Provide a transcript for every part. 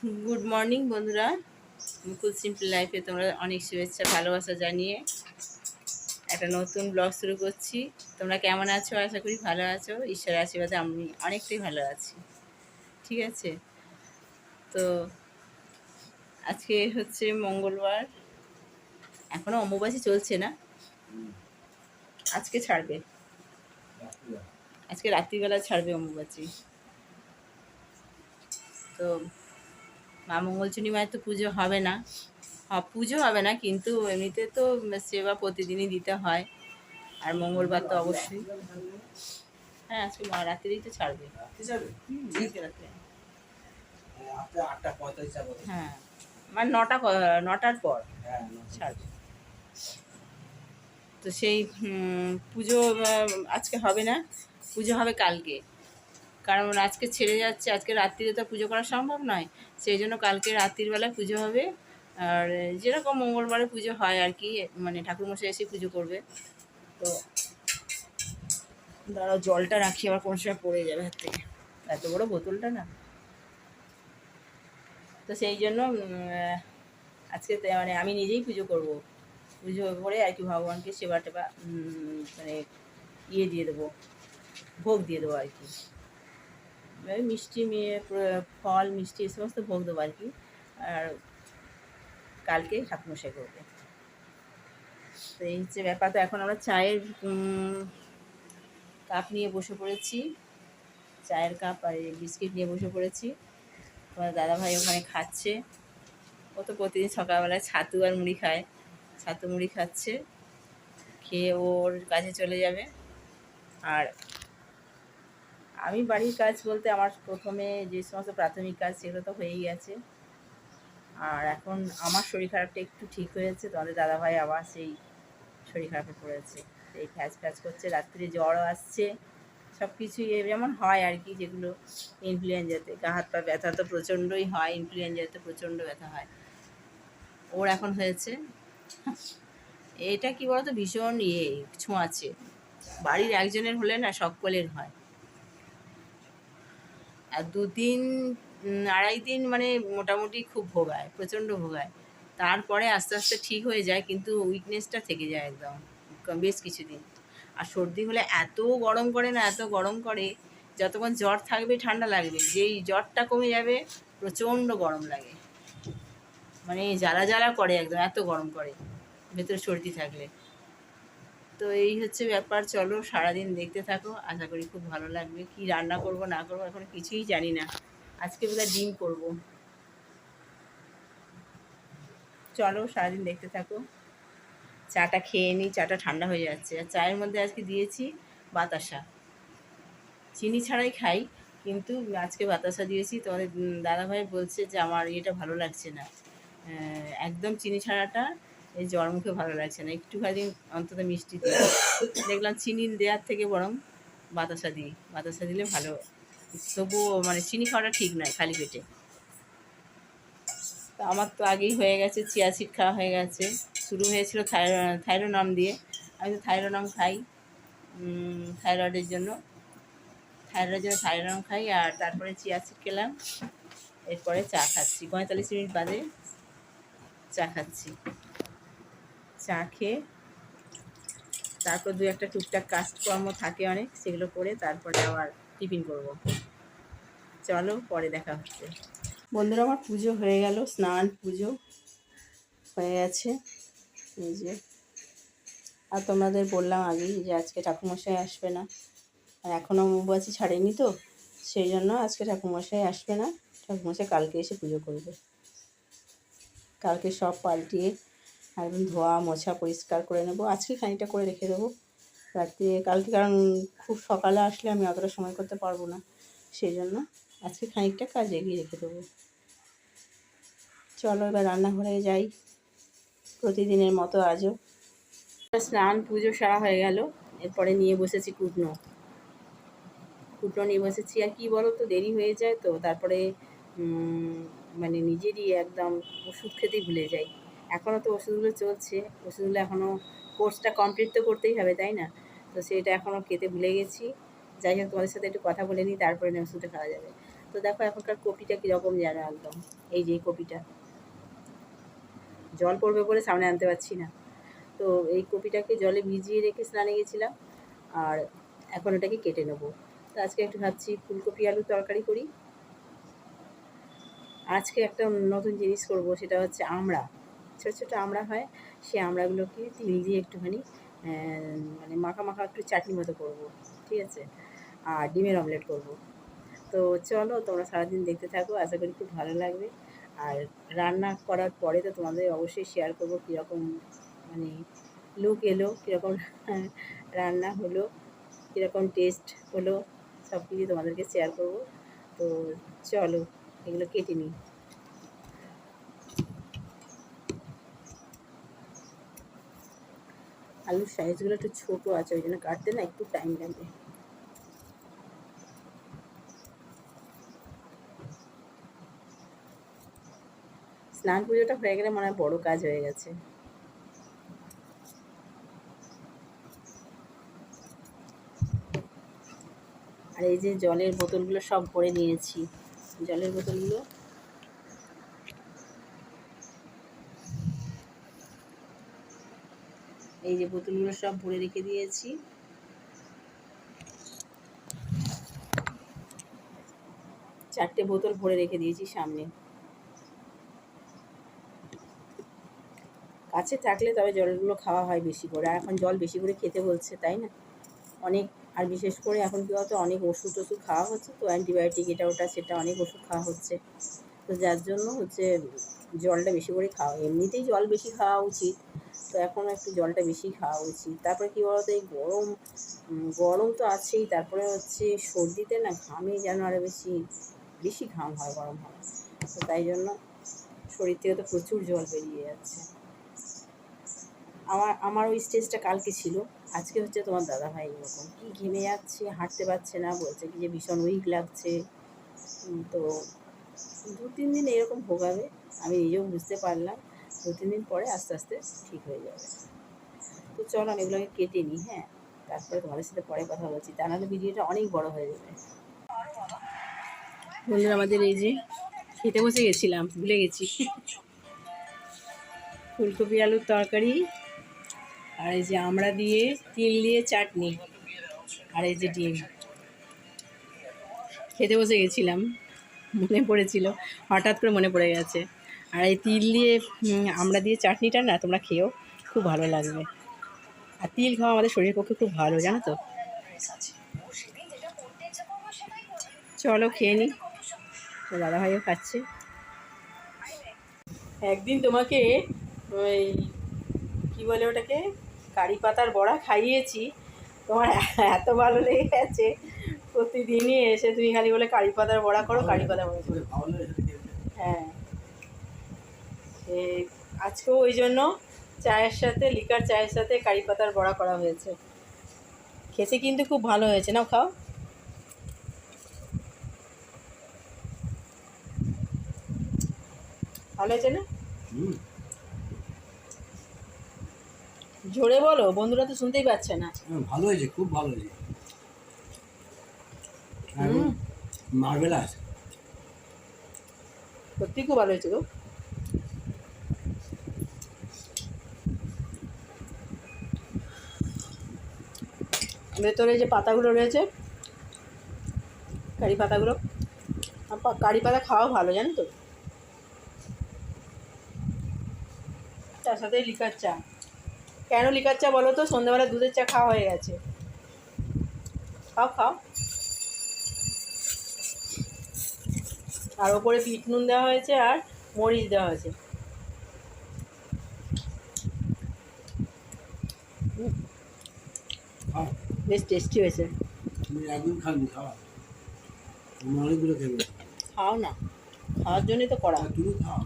Good morning বন্ধুরা। মুকুল simple লাইফে তোমরা অনেক শুভেচ্ছা, ভালোবাসা জানিয়ে একটা নতুন ব্লগ শুরু করছি। তোমরা কেমন আছো? আশা করি ভালো আছো। ঈশ্বরের আশীর্বাদে আমি অনেকটাই ভালো আছি। ঠিক আছে? তো আজকে হচ্ছে মঙ্গলবার। এখনও অম্বুবাসী চলছে না? আজকে ছাড়বে। আজকে রাত্রিবেলা ছাড়বে অম্বুবাচী তো মা মঙ্গলচুনি মায়ের তো পুজো হবে না। হ্যাঁ পুজো হবে না, কিন্তু এমনিতে তো সেবা প্রতিদিনই দিতে হয়। আর মঙ্গলবার তো অবশ্যই। হ্যাঁ আজকে রাত্রেই তো ছাড়বে। হ্যাঁ মানে নটা নটার পর ছাড়বে। তো সেই পুজো আজকে হবে না, পুজো হবে কালকে। কারণ আজকে ছেড়ে যাচ্ছে, আজকে রাত্রিরে তো পুজো করা সম্ভব নয়, সেই জন্য কালকে রাত্রির বেলায় পুজো হবে। আর যেরকম মঙ্গলবারে পুজো হয় আর কি মানে ঠাকুরমশাই এসে পুজো করবে। তো দাঁড়াও, জলটা রাখি, আবার কোন সময় পড়ে যাবে হাত থেকে। এত বড় বোতলটা না? তো সেই জন্য আজকে মানে আমি নিজেই পুজো করব। পুজো করে আর কি ভগবানকে সেবা টেবা মানে ইয়ে দিয়ে দেবো, ভোগ দিয়ে দেবো আর কি। মিষ্টি মেয়ে ফল, মিষ্টি, এই সমস্ত ভোগ দেবো আর কি। আর কালকে ঠাকুমশাই করবে। তো এই হচ্ছে ব্যাপার, তো এখন আমরা চায়ের কাপ নিয়ে বসে পড়েছি। চায়ের কাপ আর বিস্কিট নিয়ে বসে পড়েছি। তোমার দাদাভাই ওখানে খাচ্ছে। ও তো প্রতিদিন সকালবেলায় ছাতু আর মুড়ি খায়। ছাতু মুড়ি খাচ্ছে। খেয়ে ওর কাছে চলে যাবে। আর আমি বাড়ির কাজ বলতে আমার প্রথমে যে সমস্ত প্রাথমিক কাজ সেগুলো তো হয়েই গেছে। আর এখন আমার শরীর খারাপটা একটু ঠিক হয়েছে, তোমাদের দাদাভাই আবার সেই শরীর খারাপে পড়েছে। এই ফ্যাচ ফ্যাচ করছে, রাত্রে জ্বরও আসছে সব কিছুই যেমন হয় আর কি যেগুলো ইনফ্লুয়েঞ্জাতে। গা, হাত, পা ব্যথা তো প্রচণ্ডই হয়, ইনফ্লুয়েঞ্জাতে প্রচণ্ড ব্যথা হয়। ওর এখন হয়েছে। এটা কি বলতো? ভীষণ ইয়ে ছোঁয়াচে। বাড়ির একজনের হলে না সকলের হয়। আর দুদিন আড়াই দিন মানে মোটামুটি খুব ভোগায়, প্রচণ্ড ভোগায়। তারপরে আস্তে আস্তে ঠিক হয়ে যায়, কিন্তু উইকনেসটা থেকে যায় একদম বেশ কিছুদিন। আর সর্দি হলে এত গরম করে না, এত গরম করে, যতক্ষণ জ্বর থাকবে, ঠান্ডা লাগবে। যেই জ্বরটা কমে যাবে, প্রচণ্ড গরম লাগে। মানে জ্বালা জ্বালা করে একদম, এত গরম করে, ভেতরে সর্দি থাকলে। তো এই হচ্ছে ব্যাপার। চলো সারাদিন দেখতে থাকো। আশা করি খুব ভালো লাগবে। কি রান্না করব, না করব, এখন কিছুই জানি না। আজকে বোধহয় ডিম করব। চলো সারাদিন দেখতে থাকো। চাটা খেয়ে নিই, চাটা ঠান্ডা হয়ে যাচ্ছে। আর চায়ের মধ্যে আজকে দিয়েছি বাতাসা। চিনি ছাড়াই খাই, কিন্তু আজকে বাতাসা দিয়েছি। তোমাদের দাদাভাই বলছে যে, আমার এটা ভালো লাগছে না। একদম চিনি ছাড়াটা এই জ্বর মুখে ভালো লাগছে না। একটুখানি অন্তত মিষ্টি দিই। দেখলাম চিনি দেওয়ার থেকে বরং বাতাসা দিই। বাতাসা দিলে ভালো। তবুও মানে চিনি খাওয়াটা ঠিক নয় খালি পেটে। তো আমার তো আগেই হয়ে গেছে, চিয়া সিড খাওয়া হয়ে গেছে। শুরু হয়েছিল থাইরোনাম দিয়ে। আমি তো থাইরোনাম খাই। থাইরয়েডের জন্য। থাইরয়েডের জন্য থাইরোনাম খাই আর তারপরে চিয়া সিড খেলাম। এরপরে চা খাচ্ছি। পঁয়তাল্লিশ মিনিট বাদে চা খাচ্ছি। চা খেয়ে তারপর দু একটা টুকটাক কাজকর্ম থাকে অনেক, সেগুলো করে তারপরে আবার টিফিন করব। চলো, পরে দেখা হচ্ছে। বন্ধুরা, আমার পুজো হয়ে গেল, স্নান পুজো হয়ে গেছে। এই যে, আর তোমাদের বললাম আগেই যে আজকে ঠাকুমশাই আসবে না। আর এখনও অম্বুবাচী ছাড়েনি তো, সেই জন্য আজকে ঠাকুমশাই আসবে না। ঠাকুমশাই কালকে এসে পুজো করবে। কালকে সব পাল্টিয়ে একদম ধোয়া, মোছা পরিষ্কার করে নেব। আজকে খানিকটা করে রেখে দেবো। রাত্রে, কালকে কারণ খুব সকালে আসলে আমি অতটা সময় করতে পারব না। সেই জন্য আজকে খানিকটা কাজ এগিয়ে রেখে দেবো। চলো এবার রান্নাঘরে যাই। প্রতিদিনের মতো আজও। স্নান, পুজো সারা হয়ে গেল। এরপরে নিয়ে বসেছি কুটনো। কুটনো নিয়ে বসেছি। আর কি বলো তো দেরি হয়ে যায় তো। তারপরে মানে নিজেরই একদম ওষুধ খেতেই ভুলে যাই। এখনও তো ওষুধগুলো চলছে, ওষুধগুলো এখনও কোর্সটা কমপ্লিট তো করতেই হবে, তাই না? তো সেটা এখনও খেতে ভুলে গেছি। যাই হোক, তোমাদের সাথে একটু কথা বলে নিই, তারপরে ওষুধটা খাওয়া যাবে। তো দেখো, এখনকার কপিটা কীরকম যেন একদম। এই যে কপিটা। জল পড়বে বলে সামনে আনতে পারছি না। তো এই কপিটাকে জলে ভিজিয়ে রেখে স্নানে গেছিলাম, আর এখন ওটাকে কেটে নেব। তো আজকে একটু ভাবছি ফুলকপি আলুর তরকারি করি। আজকে একটা নতুন জিনিস করব, সেটা হচ্ছে আমড়া ছোটো ছোটো আমড়া হয় সেই আমড়াগুলোকে তিল দিয়ে একটুখানি মানে মাখা মাখা একটু চাটনি মতো করব, ঠিক আছে? আর ডিমের অমলেট করব। তো চলো, তোমরা সারাদিন দেখতে থাকো, আশা করি খুব ভালো লাগবে। আর রান্না করার পরে তো তোমাদের অবশ্যই শেয়ার করব কীরকম মানে লুক এলো, কীরকম রান্না হলো, কীরকম টেস্ট হলো সব কিছু তোমাদেরকে শেয়ার করব। তো চলো, এগুলো কেটে নিই। আলুর সাইজগুলো একটু ছোটো আছে, ওই জন্য কাটতে না একটু টাইম লাগবে স্নান পুজোটা হয়ে গেলে মনে হয় বড়ো কাজ হয়ে গেছে। আর এই যে জলের বোতলগুলো সব ভরে নিয়েছি। জলের বোতলগুলো এই যে বোতলগুলো সব ভরে রেখে দিয়েছি। চারটে বোতল ভরে রেখে দিয়েছি সামনে। কাছে থাকলে তবে জলগুলো খাওয়া হয় বেশি করে। আর এখন জল বেশি করে খেতে বলছে তাই না? অনেক, আর বিশেষ করে এখন কী বলতো, অনেক ওষুধ টষুধ খাওয়া হচ্ছে, তো অ্যান্টিবায়োটিক এটা ওটা, সেটা অনেক ওষুধ খাওয়া হচ্ছে। তো যার জন্য হচ্ছে জলটা বেশি করে খাওয়া, এমনিতেই জল বেশি খাওয়া উচিত। তো এখন একটু জলটা বেশি খাওয়া উচিত। তারপরে কী বলতো, এই গরম গরম তো আছেই। তারপরে হচ্ছে সর্দিতে না ঘামে যেন আরও বেশি বেশি ঘাম হয়, গরম হয়। তো তাই জন্য শরীর থেকে তো প্রচুর জল বেরিয়ে যাচ্ছে। আমার আমার ওই স্টেজটা কালকে ছিল। আজকে হচ্ছে তোমার দাদা ভাই এরকম। কি ঘেমে যাচ্ছে, হাঁটতে পারছে না। বলছে কি যে ভীষণ উইক লাগছে। তো দু, তিন দিন এরকম ভোগাবে, আমি নিজেও বুঝতে পারলাম, দু, তিন দিন পরে আস্তে আস্তে ঠিক হয়ে যাবে। তো চলো আমি এগুলোকে কেটে নিই হ্যাঁ? তারপরে তোমাদের সাথে পরে কথা বলছি। তা নাহলে ভিডিওটা অনেক বড় হয়ে যাবে। বন্ধুরা, আমাদের এই যে খেতে বসে গেছিলাম, ভুলে গেছি। ফুলকপি আলুর তরকারি, আর এই যে আমরা দিয়ে তিল দিয়ে চাটনি, আর এই যে ডিম। খেতে বসে গেছিলাম। মনে পড়েছিল, হঠাৎ করে মনে পড়ে গেছে। আর এই তিল দিয়ে আমরা দিয়ে চাটনিটা না, তোমরা খেয়েও খুব ভালো লাগবে। আর তিল খাওয়া আমাদের শরীরের পক্ষে খুব ভালো, জানো তো? চলো খেয়ে নিই তো দাদাভাইও খাচ্ছে। একদিন তোমাকে ওই, কী বলে ওটাকে? কারি পাতার বড়া খাইয়েছি। তোমার এত ভালো লেগে গেছে প্রতিদিনই এসে তুমি খালি বলে কারি পাতার বড়া করো কারি পাতার বড়া করো। হ্যাঁ। এ, আজকেও ওই জন্য চায়ের সাথে লিকার চায়ের সাথে কারি পাতার বড়া করা হয়েছে। খেতে কিন্তু খুব ভালো হয়েছে নাও খাও। ভালো হয়েছে না? জোরে বলো বন্ধুরা তো শুনতেই পাচ্ছে না। ভালো হয়েছে খুব ভালো হয়েছে। মার্বেল আছে। সত্যি খুব ভালো হয়েছে গো। ভেতরে যে পাতাগুলো রয়েছে, কারি পাতাগুলো কারি পাতা খাওয়াও ভালো, জানো তো? তার সাথে লিকার চা। কেন লিকার চা বলো তো? সন্ধ্যাবেলা দুধের চা খাওয়া হয়ে গেছে। খাও খাও। আর ওপরে বিট নুন দেওয়া হয়েছে আর মরিচ দেওয়া হয়েছে। বেশ টেস্টি হয়েছে। একদিন খাবি খাওয়া? অনেকগুলো খেবে খাও না খাওয়ার জন্যই তো করা। আর তুমি খাও।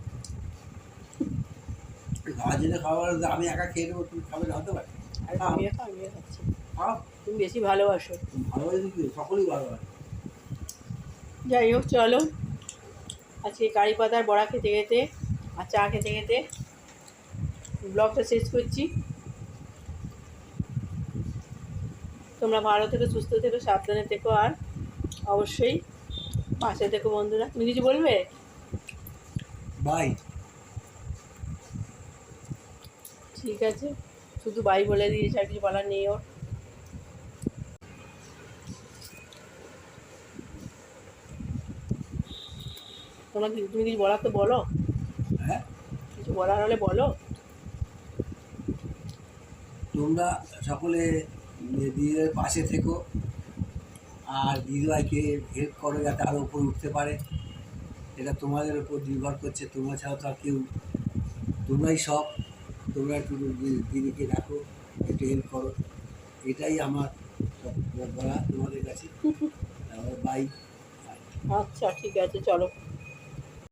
খাওয়ার জন্য খাওয়ার আমি একা খেয়ে নেব তুমি খাবে না হতে পারে। আমিও খাও আমিও খাচ্ছি। খাও। তুমি বেশি ভালোবাসো। ভালোবাসে কি? সকলেই ভালোবাসে। যাই হোক চলো। আজকে কারি পাতার বড়া খেতে খেতে আর চা খেতে খেতে ব্লগটা শেষ করছি। তোমরা ভালো থেকো সুস্থ থেকো সাবধানে থেকো আর অবশ্যই পাশে থেকে বন্ধুরা। তুমি কিছু বলবে? বাই। ঠিক আছে। শুধু বাই বলে দিয়েছে আর কিছু বলার নেই ওর। তোমার কি তুমি কিছু বলার তো বলো। হ্যাঁ? কিছু বলার হলে বলো। তোমরা সকলে দিদিদের পাশে থেকো আর দিদিভাইকে হেল্প করো যাতে আরও উপরে উঠতে পারে। এটা তোমাদের উপর নির্ভর করছে তোমরা ছাড়া তো আর কেউ তোমরাই সব। তোমরা একটু দিদিকে রাখো একটু হেল্প করো। এটাই আমার বলা তোমাদের কাছে। বাই আচ্ছা ঠিক আছে চলো।